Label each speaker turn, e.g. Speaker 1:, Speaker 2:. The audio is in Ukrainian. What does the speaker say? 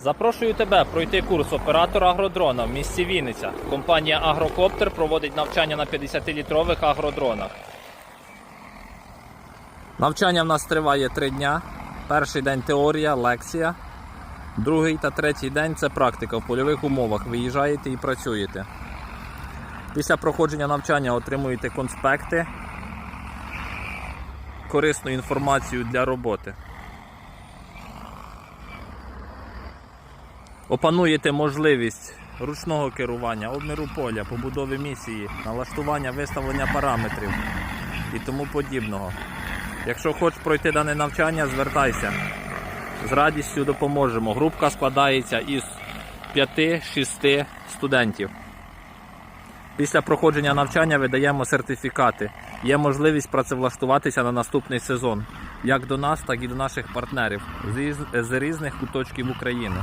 Speaker 1: Запрошую тебе пройти курс оператора агродрона в місті Вінниця. Компанія Агрокоптер проводить навчання на 50-літрових агродронах. Навчання в нас триває три дня. Перший день теорія, лекція. Другий та третій день це практика в польових умовах. Виїжджаєте і працюєте. Після проходження навчання отримуєте конспекти, корисну інформацію для роботи. Опануєте можливість ручного керування, обміру поля, побудови місії, налаштування, виставлення параметрів і тому подібного. Якщо хочеш пройти дане навчання, звертайся. З радістю допоможемо. Групка складається із 5-6 студентів. Після проходження навчання видаємо сертифікати. Є можливість працевлаштуватися на наступний сезон, як до нас, так і до наших партнерів з різних куточків України.